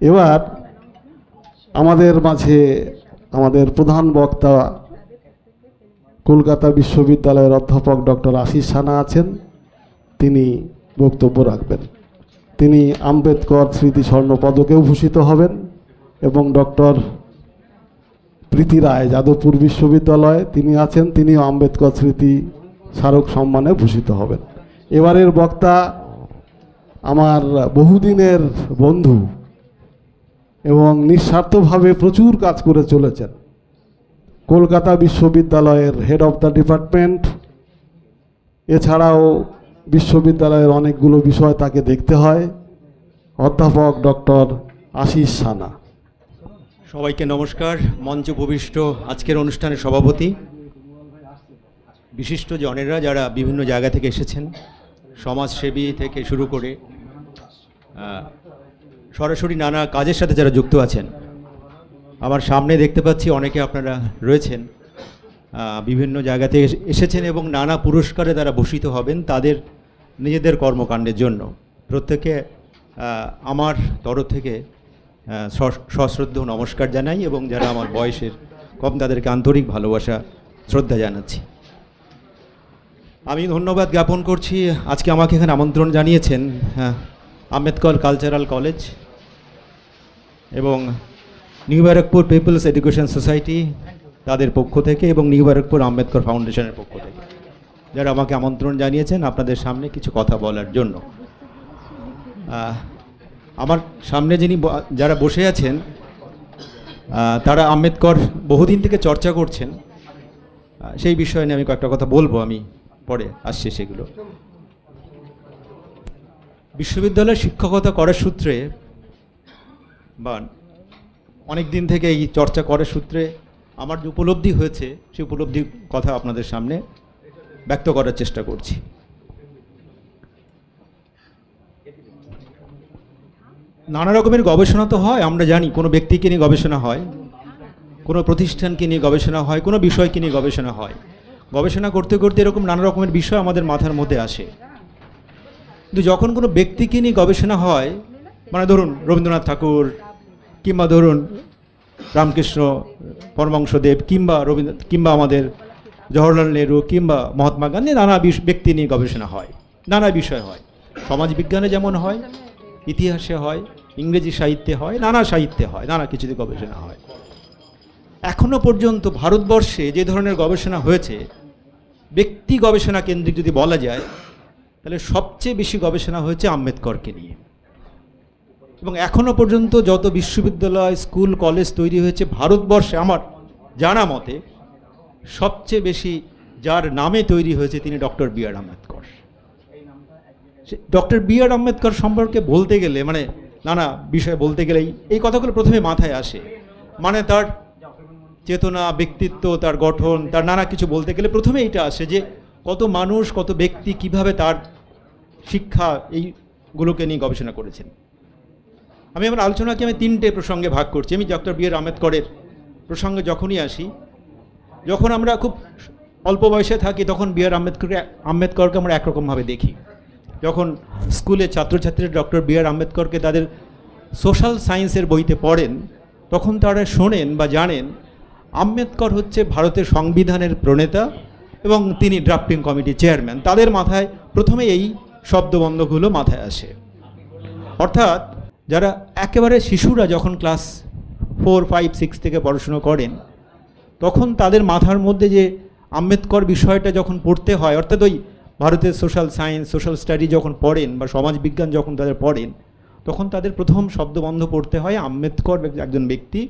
এবার আমাদের মাঝে আমাদের প্রধান বক্তা কলকাতা বিশ্ববিদ্যালয়ের অধ্যাপক ডক্টর আশিস সানা আছেন। তিনি বক্তব্য রাখবেন। তিনি আম্বেদকর স্মৃতি স্বর্ণ পদকেও ভূষিত হবেন এবং ডক্টর প্রীতি রায়, যাদবপুর বিশ্ববিদ্যালয়ে তিনি আছেন, তিনিও আম্বেদকর স্মৃতি স্মারক সম্মানে ভূষিত হবেন। এবারের বক্তা আমার বহুদিনের বন্ধু এবং নিঃস্বার্থভাবে প্রচুর কাজ করে চলেছেন। কলকাতা বিশ্ববিদ্যালয়ের হেড অফ দ্য ডিপার্টমেন্ট এছাড়াও বিশ্ববিদ্যালয়ের অনেকগুলো বিষয় তাকে দেখতে হয়, অধ্যাপক ডক্টর আশিস সানা। সবাইকে নমস্কার, মঞ্চ উপবিষ্ট আজকের অনুষ্ঠানের সভাপতি, বিশিষ্ট জনেরা যারা বিভিন্ন জায়গা থেকে এসেছেন, সমাজসেবী থেকে শুরু করে সরাসরি নানা কাজের সাথে যারা যুক্ত আছেন। আমার সামনে দেখতে পাচ্ছি অনেকে আপনারা রয়েছেন বিভিন্ন জায়গা থেকে এসে- এসেছেন এবং নানা পুরস্কারে তারা ভূষিত হবেন তাদের নিজেদের কর্মকাণ্ডের জন্য। প্রত্যেকে আমার তরফ থেকে সশ্রদ্ধ নমস্কার জানাই এবং যারা আমার বয়সের কম তাদেরকে আন্তরিক ভালোবাসা, শ্রদ্ধা জানাচ্ছি। আমি ধন্যবাদ জ্ঞাপন করছি। আজকে আমাকে এখানে আমন্ত্রণ জানিয়েছেন আম্বেদকর কালচারাল কলেজ। এবং new Barrackpore people's education society তাদের পক্ষ থেকে এবং নিউ ব্যারাকপুর আম্বেদকর ফাউন্ডেশনের পক্ষ থেকে। যারা আমাকে আমন্ত্রণ জানিয়েছেন আপনাদের সামনে কিছু কথা বলার জন্য। আমার সামনে যিনি যারা বসে আছেন তারা আম্বেদকর বহুদিন থেকে চর্চা করছেন। সেই বিষয় নিয়ে আমি কয়েকটা কথা বলব আমি পরে, আসছে সেগুলো। বিশ্ববিদ্যালয়ে শিক্ষকতা করার সূত্রে বা অনেক দিন থেকে এই চর্চা করার সূত্রে আমার যে উপলব্ধি হয়েছে সেই উপলব্ধির কথা আপনাদের সামনে ব্যক্ত করার চেষ্টা করছি। নানা রকমের গবেষণা তো হয়, আমরা জানি কোনো ব্যক্তিকে নিয়ে গবেষণা হয়, কোনো প্রতিষ্ঠানকে নিয়ে গবেষণা হয়, কোনো বিষয়কে নিয়ে গবেষণা হয়। গবেষণা করতে করতে এরকম নানা রকমের বিষয় আমাদের মাথার মধ্যে আসে। কিন্তু যখন কোনো ব্যক্তিকে নিয়ে গবেষণা হয় মানে ধরুন রবীন্দ্রনাথ ঠাকুর কিংবা ধরুন রামকৃষ্ণ পরমাংশদেব কিংবা রবীন্দ্র কিংবা আমাদের জওহরলাল নেহরু কিংবা মহাত্মা গান্ধী, নানা ব্যক্তি নিয়ে গবেষণা হয়, নানা বিষয় হয়। সমাজবিজ্ঞানে যেমন হয়, ইতিহাসে হয়, ইংরেজি সাহিত্যে হয়, নানা সাহিত্যে হয়, নানা কিছুতে গবেষণা হয়। এখনও পর্যন্ত ভারতবর্ষে যে ধরনের গবেষণা হয়েছে, ব্যক্তি গবেষণা কেন্দ্রিক যদি বলা যায়, তাহলে সবচেয়ে বেশি গবেষণা হয়েছে আম্বেদকরকে নিয়ে। এবং এখনও পর্যন্ত যত বিশ্ববিদ্যালয়, স্কুল, কলেজ তৈরি হয়েছে ভারতবর্ষে আমার জানা মতে, সবচেয়ে বেশি যার নামে তৈরি হয়েছে তিনি doctor B R Ambedkar. Doctor B R Ambedkar সম্পর্কে বলতে গেলে মানে নানা বিষয় বলতে গেলেই এই কথাগুলো প্রথমে মাথায় আসে। মানে তার চেতনা, ব্যক্তিত্ব, তার গঠন, তার নানা কিছু বলতে গেলে প্রথমে এটা আসে যে কত মানুষ, কত ব্যক্তি কীভাবে তার শিক্ষা এইগুলোকে নিয়ে গবেষণা করেছেন। আমি আমার আলোচনাকে আমি তিনটে প্রসঙ্গে ভাগ করছি। আমি ডক্টর বি আর আম্বেদকরের প্রসঙ্গে যখনই আসি, যখন আমরা খুব অল্প বয়সে থাকি, তখন বি আর আম্বেদকরকে আম্বেদকরকে আমরা একরকমভাবে দেখি। যখন স্কুলে ছাত্রছাত্রীরা ডক্টর বি আর আম্বেদকরকে তাদের সোশ্যাল সায়েন্সের বইতে পড়েন, তখন তারা শোনেন বা জানেন, আম্বেদকর হচ্ছে ভারতের সংবিধানের প্রণেতা এবং তিনি ড্রাফটিং কমিটির চেয়ারম্যান। তাদের মাথায় প্রথমে এই শব্দবন্ধগুলো মাথায় আসে। অর্থাৎ যারা একেবারে শিশুরা যখন ক্লাস ফোর, ফাইভ, সিক্স থেকে পড়াশুনো করেন, তখন তাদের মাথার মধ্যে যে আম্বেদকর বিষয়টা যখন পড়তে হয়, অর্থাৎ ওই ভারতের সোশ্যাল সায়েন্স, সোশ্যাল স্টাডি যখন পড়েন বা সমাজবিজ্ঞান যখন তাদের পড়েন, তখন তাদের প্রথম শব্দবন্ধ পড়তে হয় আম্বেদকর একজন ব্যক্তি।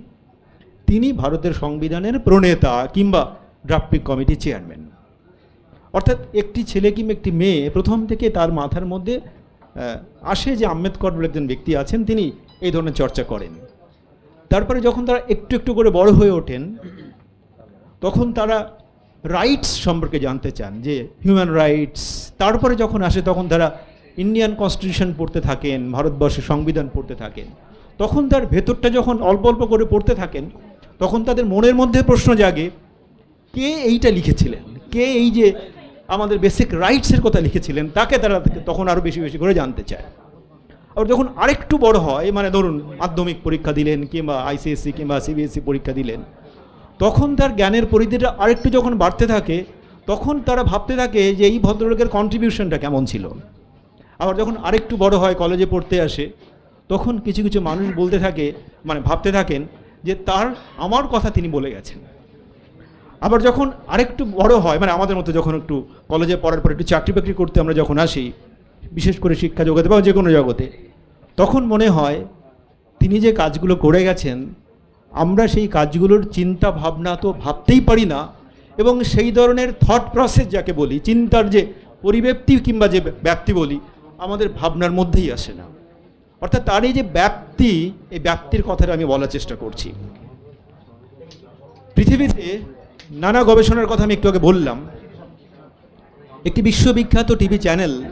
তিনি ভারতের সংবিধানের প্রণেতা কিংবা ড্রাফটিং কমিটির চেয়ারম্যান। অর্থাৎ একটি ছেলে কিংবা একটি মেয়ে প্রথম থেকে তার মাথার মধ্যে আসে যে আম্বেদকর বলে একজন ব্যক্তি আছেন, তিনি এই ধরনের চর্চা করেন। তারপরে যখন তারা একটু একটু করে বড় হয়ে ওঠেন, তখন তারা রাইটস সম্পর্কে জানতে চান, যে হিউম্যান রাইটস, তারপরে যখন আসে তখন তারা ইন্ডিয়ান কনস্টিটিউশন পড়তে থাকেন, ভারতবর্ষের সংবিধান পড়তে থাকেন। তখন তার ভেতরটা যখন অল্প অল্প করে পড়তে থাকেন, তখন তাদের মনের মধ্যে প্রশ্ন জাগে, কে এইটা লিখেছিলেন? কে এই যে আমাদের বেসিক রাইটসের কথা লিখেছিলেন, তাকে তারা তখন আরও বেশি বেশি করে জানতে চায়। আর যখন আরেকটু বড় হয় মানে ধরুন মাধ্যমিক পরীক্ষা দিলেন কিংবা আইসিএসসি কিংবা সিবিএসসি পরীক্ষা দিলেন, তখন তার জ্ঞানের পরিধিটা আরেকটু যখন বাড়তে থাকে, তখন তারা ভাবতে থাকে যে এই ভদ্রলোকের কন্ট্রিবিউশনটা কেমন ছিল। আবার যখন আরেকটু বড় হয় কলেজে পড়তে আসে, তখন কিছু কিছু মানুষ বলতে থাকে মানে ভাবতে থাকেন যে তার, আমার কথা তিনি বলে গেছেন। আবার যখন আরেকটু বড় হয় মানে আমাদের মতো যখন একটু কলেজে পড়ার পর একটু চাকরি বাকরি করতে আমরা যখন আসি, বিশেষ করে শিক্ষা জগতে বা যে কোনো জগতে, তখন মনে হয় তিনি যে কাজগুলো করে গেছেন, আমরা সেই কাজগুলোর চিন্তা ভাবনা তো ভাবতেই পারি না এবং সেই ধরনের থট প্রসেস যাকে বলি, চিন্তার যে পরিব্যাপ্তি কিংবা যে ব্যাপ্তি বলি, আমাদের ভাবনার মধ্যেই আসে না। অর্থাৎ তার এই যে ব্যাপ্তি, এই ব্যাপ্তির কথাটা আমি বলার চেষ্টা করছি। পৃথিবীতে নানা গবেষণার কথা আমি একটু আগে বললাম। একটি বিশ্ববিখ্যাত টিভি চ্যানেল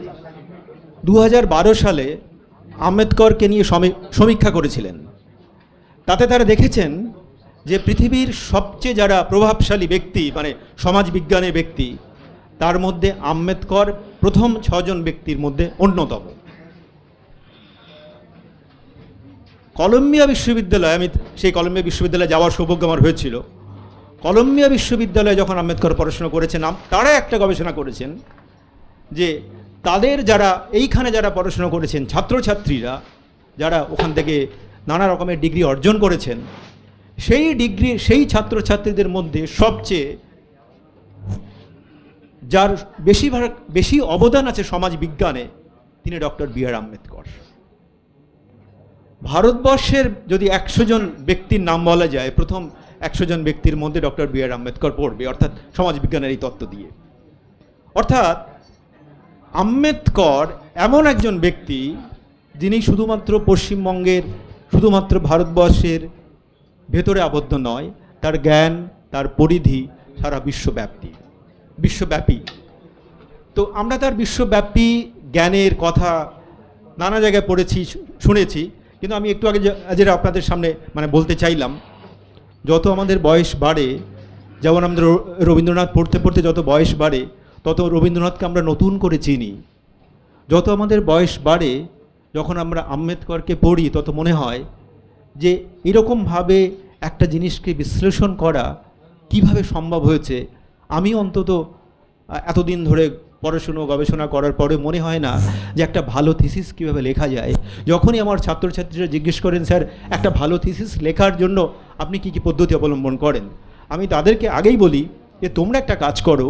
দু হাজার বারো সালে আম্বেদকরকে নিয়ে সমী- সমীক্ষা করেছিলেন। তাতে তারা দেখেছেন যে পৃথিবীর সবচেয়ে যারা প্রভাবশালী ব্যক্তি মানে সমাজবিজ্ঞানের ব্যক্তি, তার মধ্যে আম্বেদকর প্রথম ছজন ব্যক্তির মধ্যে অন্যতম। কলম্বিয়া বিশ্ববিদ্যালয়ে, আমি সেই কলম্বিয়া বিশ্ববিদ্যালয়ে যাওয়ার সৌভাগ্য আমার হয়েছিল। কলম্বিয়া বিশ্ববিদ্যালয়ে যখন আম্বেদকর পড়াশোনা করেছেন তারা একটা গবেষণা করেছেন যে তাদের যারা, এইখানে যারা পড়াশোনা করেছেন, ছাত্রছাত্রীরা, যারা ওখান থেকে নানা রকমের ডিগ্রি অর্জন করেছেন, সেই ডিগ্রি, সেই ছাত্রছাত্রীদের মধ্যে সবচেয়ে যার বেশিরভাগ বেশি অবদান আছে সমাজ বিজ্ঞানে, তিনি ডক্টর বি আর আম্বেদকর। ভারতবর্ষের যদি একশো জন ব্যক্তির নাম বলা যায়, প্রথম একশো জন ব্যক্তির মধ্যে ডক্টর বি আর আম্বেদকর পড়বে, অর্থাৎ সমাজবিজ্ঞানের এই তত্ত্ব দিয়ে। অর্থাৎ আম্বেদকর এমন একজন ব্যক্তি যিনি শুধুমাত্র পশ্চিমবঙ্গের, শুধুমাত্র ভারতবর্ষের ভেতরে আবদ্ধ নয়, তার জ্ঞান, তার পরিধি সারা বিশ্বব্যাপী বিশ্বব্যাপী। তো আমরা তার বিশ্বব্যাপী জ্ঞানের কথা নানা জায়গায় পড়েছি শুনেছি, কিন্তু আমি একটু আগে যেটা আপনাদের সামনে মানে বলতে চাইলাম যত আমাদের বয়স বাড়ে, যেমন আমাদের রবীন্দ্রনাথ পড়তে পড়তে যত বয়স বাড়ে, তত রবীন্দ্রনাথকে আমরা নতুন করে চিনি। যত আমাদের বয়স বাড়ে, যখন আমরা আম্বেদকরকে পড়ি, তত মনে হয় যে এরকমভাবে একটা জিনিসকে বিশ্লেষণ করা কীভাবে সম্ভব হয়েছে। আমি অন্তত এতদিন ধরে পড়াশুনো, গবেষণা করার পরে মনে হয় না যে একটা ভালো থিসিস কীভাবে লেখা যায়। যখনই আমার ছাত্রছাত্রীরা জিজ্ঞেস করেন, স্যার, একটা ভালো থিসিস লেখার জন্য আপনি কি কি পদ্ধতি অবলম্বন করেন? আমি তাদেরকে আগেই বলি যে তোমরা একটা কাজ করো,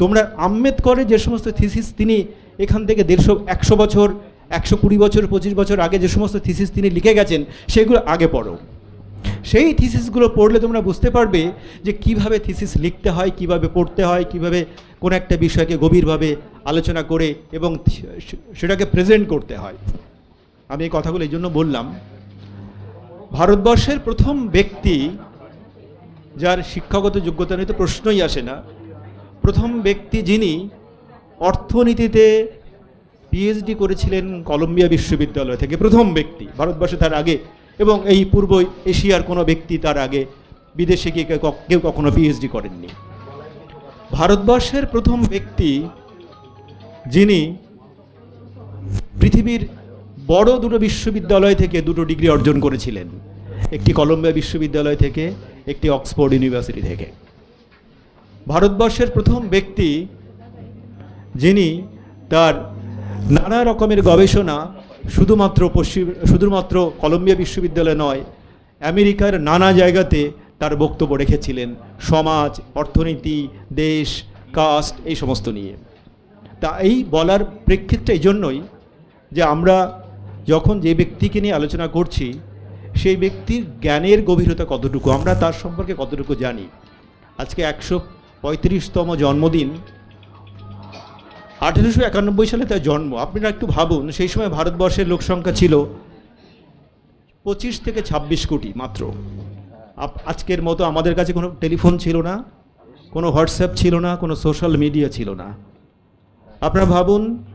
তোমরা আম্বেদকরের যে সমস্ত থিসিস তিনি এখান থেকে দেড়শো, একশো বছর, একশো কুড়ি বছর, পঁচিশ বছর আগে যে সমস্ত থিসিস তিনি লিখে গেছেন, সেগুলো আগে পড়ো। সেই থিসিসগুলো পড়লে তোমরা বুঝতে পারবে যে কীভাবে থিসিস লিখতে হয়, কীভাবে পড়তে হয়, কীভাবে কোনো একটা বিষয়কে গভীরভাবে আলোচনা করে এবং সেটাকে প্রেজেন্ট করতে হয়। আমি এই কথাগুলো এই জন্য বললাম ভারতবর্ষের প্রথম ব্যক্তি যার শিক্ষাগত যোগ্যতা নিয়ে তো প্রশ্নই আসে না। প্রথম ব্যক্তি যিনি অর্থনীতিতে পিএইচডি করেছিলেন কলম্বিয়া বিশ্ববিদ্যালয় থেকে, প্রথম ব্যক্তি ভারতবর্ষে তার আগে এবং এই পূর্ব এশিয়ার কোনো ব্যক্তি তার আগে বিদেশে গিয়ে কেউ কখনো পিএইচডি করেননি। ভারতবর্ষের প্রথম ব্যক্তি যিনি পৃথিবীর বড় দুটো বিশ্ববিদ্যালয় থেকে দুটো ডিগ্রি অর্জন করেছিলেন। একটি কলম্বিয়া বিশ্ববিদ্যালয় থেকে, একটি অক্সফোর্ড ইউনিভার্সিটি থেকে। ভারতবর্ষের প্রথম ব্যক্তি যিনি তার নানা রকমের গবেষণা, শুধুমাত্র পশ্চিম, শুধুমাত্র কলম্বিয়া বিশ্ববিদ্যালয় নয়, আমেরিকার নানা জায়গাতে তার বক্তব্য রেখেছিলেন। সমাজ, অর্থনীতি, দেশ, কাস্ট, এই সমস্ত নিয়ে। তা এই বলার প্রেক্ষিতটা এই জন্যই যে আমরা যখন যে ব্যক্তিকে নিয়ে আলোচনা করছি, সেই ব্যক্তির জ্ঞানের গভীরতা কতটুকু, আমরা তার সম্পর্কে কতটুকু জানি? আজকে একশো পঁয়ত্রিশতম জন্মদিন। আঠেরোশো একানব্বই সালে তার জন্ম। আপনারা একটু ভাবুন, সেই সময় ভারতবর্ষের লোক সংখ্যা ছিল পঁচিশ থেকে ছাব্বিশ কোটি মাত্র। আজকের মতো আমাদের কাছে কোনো টেলিফোন ছিল না, কোনো হোয়াটসঅ্যাপ ছিল না, কোনো সোশ্যাল মিডিয়া ছিল না। আপনারা ভাবুন